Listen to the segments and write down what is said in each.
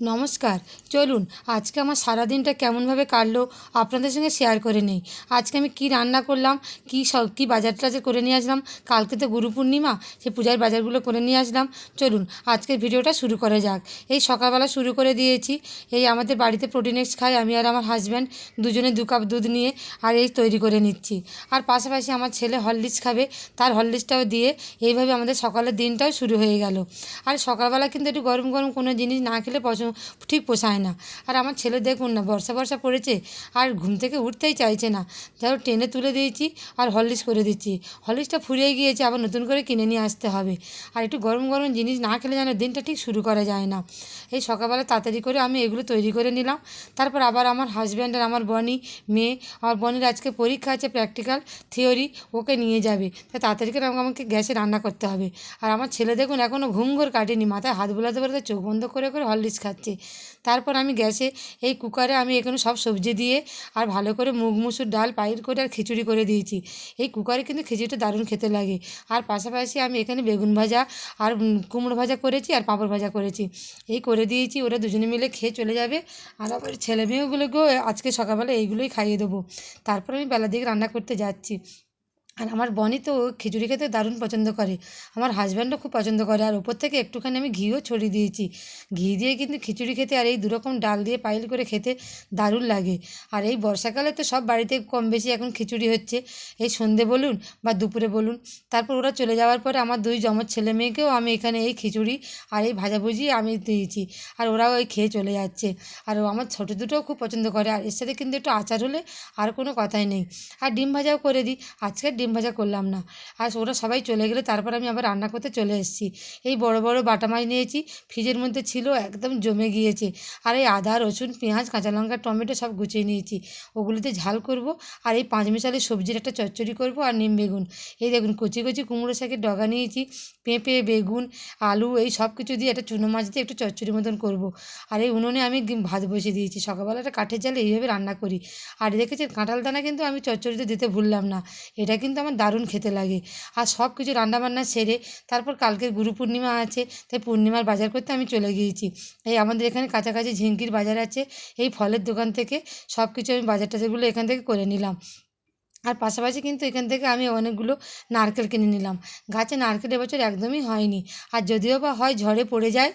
নমস্কার। চলুন, আজকে আমার সারা সারাদিনটা কেমনভাবে কাটলো আপনাদের সঙ্গে শেয়ার করে নেই। আজকে আমি কী রান্না করলাম, কী সব, কী বাজার টাজার করে নিয়ে আসলাম, কালকে তো গুরু পূর্ণিমা, সে পূজার বাজারগুলো করে নিয়ে আসলাম। চলুন, আজকের ভিডিওটা শুরু করা যাক। এই সকালবেলা শুরু করে দিয়েছি, এই আমাদের বাড়িতে প্রোটিন এক্স খাই আমি আর আমার হাজব্যান্ড দুজনে দু কাপ দুধ নিয়ে আর এই তৈরি করে নিচ্ছি। আর পাশাপাশি আমার ছেলে হরলিক্স খাবে, তার হরলিক্সটাও দিয়ে এইভাবে আমাদের সকালের দিনটাও শুরু হয়ে গেল। আর সকালবেলা কিন্তু একটু গরম গরম কোনো জিনিস না খেলে পছন্দ ঠিক পোষায় না। আর আমার ছেলে দেখুন না, বর্ষা বর্ষা পড়েছে আর ঘুম থেকে উঠতেই চাইছে না। ধরো টেনে তুলে দিয়েছি আর হরলিক্স করে দিচ্ছি। হরলিক্সটা ফুরিয়ে গিয়েছে, আবার নতুন করে কিনে নিয়ে আসতে হবে। আর একটু গরম গরম জিনিস না খেলে যেন দিনটা ঠিক শুরু করা যায় না। এই সকালবেলা তাড়াতাড়ি করে আমি এগুলো তৈরি করে নিলাম। তারপর আবার আমার হাজব্যান্ড আর আমার বনি, মেয়ে, আমার বনির আজকে পরীক্ষা আছে প্র্যাকটিক্যাল থিওরি ওকে নিয়ে যাবে। তাই তাড়াতাড়ি করে আমাকে আমাকে গ্যাসে রান্না করতে হবে। আর আমার ছেলে দেখুন এখনও ঘুম ঘোর কাটেনি, মাথায় হাত বোলাতে বোলাতে চোখ বন্ধ করে করে হরলিক্স খাচ্ছে। তারপর আমি গ্যাসে এই কুকারে আমি এখানে সব সবজি দিয়ে আর ভালো করে মুগ, মুসুর ডাল পাইল করে আর খিচুড়ি করে দিয়েছি। এই কুকারে কিন্তু খিচুড়িটা দারুণ খেতে লাগে। আর পাশাপাশি আমি এখানে বেগুন ভাজা আর কুমড়ো ভাজা করেছি আর পাঁপড় ভাজা করেছি। এই করে দিয়েছি, ওরা দুজনে মিলে খেয়ে চলে যাবে। আর আবার ছেলে মেয়েগুলোকেও আজকে সকালবেলা এইগুলোই খাইয়ে দেবো। তারপর আমি বেলার দিকে রান্না করতে যাচ্ছি। আর আমার বনি তো খিচুড়ি খেতে দারুণ পছন্দ করে। আমার হাজব্যান্ডও খুব পছন্দ করে আর ওপর থেকে একটুখানি আমি ঘিও ছড়িয়ে দিয়েছি। ঘি দিয়ে কিন্তু খিচুড়ি খেতে আর এই দুরকম ডাল দিয়ে পাইল করে খেতে দারুণ লাগে। আর এই বর্ষাকালে তো সব বাড়িতে কম বেশি এখন খিচুড়ি হচ্ছে। এই সন্ধে বলুন বা দুপুরে বলুন, তারপর ওরা চলে যাওয়ার পরে আমার দুই জমজ ছেলে মেয়েকেও আমি এখানে এই খিচুড়ি আর এই ভাজাভুজি আমি দিয়েছি আর ওরাও ওই খেয়ে চলে যাচ্ছে। আর আমার ছোটো দুটোও খুব পছন্দ করে আর এর সাথে কিন্তু একটু আচার হলে আর কোনো কথাই নেই। আর ডিম ভাজাও করে দিই। আজকের ডিম ভাজা করলাম না। আর ওরা সবাই চলে গেলে, তারপর আমি আবার রান্না করতে চলে এসেছি। এই বড় বড় বাটা মাছ নিয়েছি, ফ্রিজের মধ্যে ছিল, একদম জমে গিয়েছে। আর এই আদা, রসুন, পেঁয়াজ, কাঁচা লঙ্কা, টমেটো সব গুছিয়ে নিয়েছি। ওগুলিতে ঝাল করব, আর এই পাঁচ মিশালি সবজির একটা চচ্চড়ি করব আর নিম বেগুন। এই দেখুন, কচি কচি কুমড়ো শাকের ডগা নিয়েছি, পেঁপে, বেগুন, আলু, এই সব কিছু দিয়ে একটা চুনো মাছ দিয়ে একটু চচ্চড়ি মতন করব। আর এই উনুনে আমি ভাত বসিয়ে দিয়েছি। সকালবেলা একটা কাঠের জালে এইভাবে রান্না করি। আর দেখেছি কাঁঠাল দানা কিন্তু আমি চচ্চড়িতে দিতে ভুললাম না। এটা কিন্তু আমার দারুণ খেতে লাগে। আর সব কিছু রান্নাবান্না সেরে তারপর কালকে গুরু পূর্ণিমা আছে, তাই পূর্ণিমার বাজার করতে আমি চলে গিয়েছি। এই আমাদের এখানে কাছাকাছি ঝিঙ্কির বাজার আছে, এই ফলের দোকান থেকে সব কিছু আমি বাজার টাজারগুলো এখান থেকে করে নিলাম। আর পাশাপাশি কিন্তু এখান থেকে আমি অনেকগুলো নারকেল কিনে নিলাম। গাছে নারকেল এবছর একদমই হয়নি। আর যদিও বা হয় ঝড়ে পড়ে যায়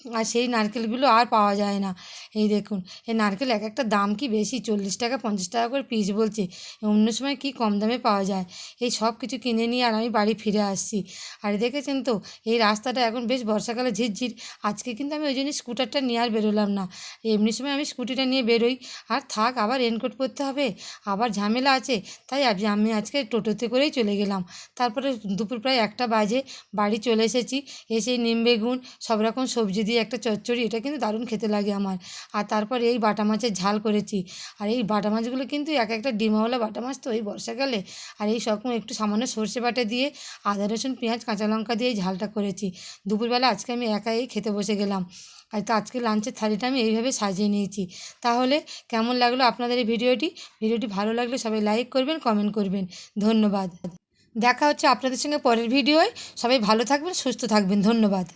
আর সেই নারকেলগুলো আর পাওয়া যায় না। এই দেখুন, এই নারকেল এক একটা দাম কি বেশি? চল্লিশ টাকা, পঞ্চাশ টাকা করে পিস বলছে। অন্য সময় কি কম দামে পাওয়া যায়? এই সব কিছু কিনে নিয়ে আর আমি বাড়ি ফিরে আসছি। আর দেখেছেন তো, এই রাস্তাটা এখন বেশ বর্ষাকালে ঝিরঝির। আজকে কিন্তু আমি ওই জন্য স্কুটারটা নিয়ে আর বেরোলাম না। এমনি সময় আমি স্কুটিটা নিয়ে বেরোই। আর থাক, আবার রেনকোট পরতে হবে। আবার ঝামেলা আছে। তাই আমি আজকে টোটোতে করেই চলে গেলাম। তারপরে দুপুর প্রায় একটা বাজে, বাড়ি চলে এসেছি। এসে নিম বেগুন, সব রকম সবজি দিয়ে একটা চচ্চড়ি, এটা কিন্তু দারুণ খেতে লাগে আমার। আর তারপর এই বাটা মাছের ঝাল করেছি। আর এই বাটা মাছগুলো কিন্তু এক একটা ডিমাওয়ালা বাটা মাছ তো এই বর্ষাকালে। আর এই সবরকম একটু সামান্য সর্ষে বাটা দিয়ে আদা, রসুন, পেঁয়াজ, কাঁচা লঙ্কা দিয়ে এই ঝালটা করেছি। দুপুরবেলা আজকে আমি একাই খেতে বসে গেলাম। আর তো আজকে লাঞ্চের থালিটা আমি এইভাবে সাজিয়ে নিয়েছি। তাহলে কেমন লাগল আপনাদের এই ভিডিওটি? ভিডিওটি ভালো লাগলে সবাই লাইক করবেন, কমেন্ট করবেন। ধন্যবাদ। দেখা হচ্ছে আপনাদের সঙ্গে পরের ভিডিওয়। সবাই ভালো থাকবেন, সুস্থ থাকবেন। ধন্যবাদ।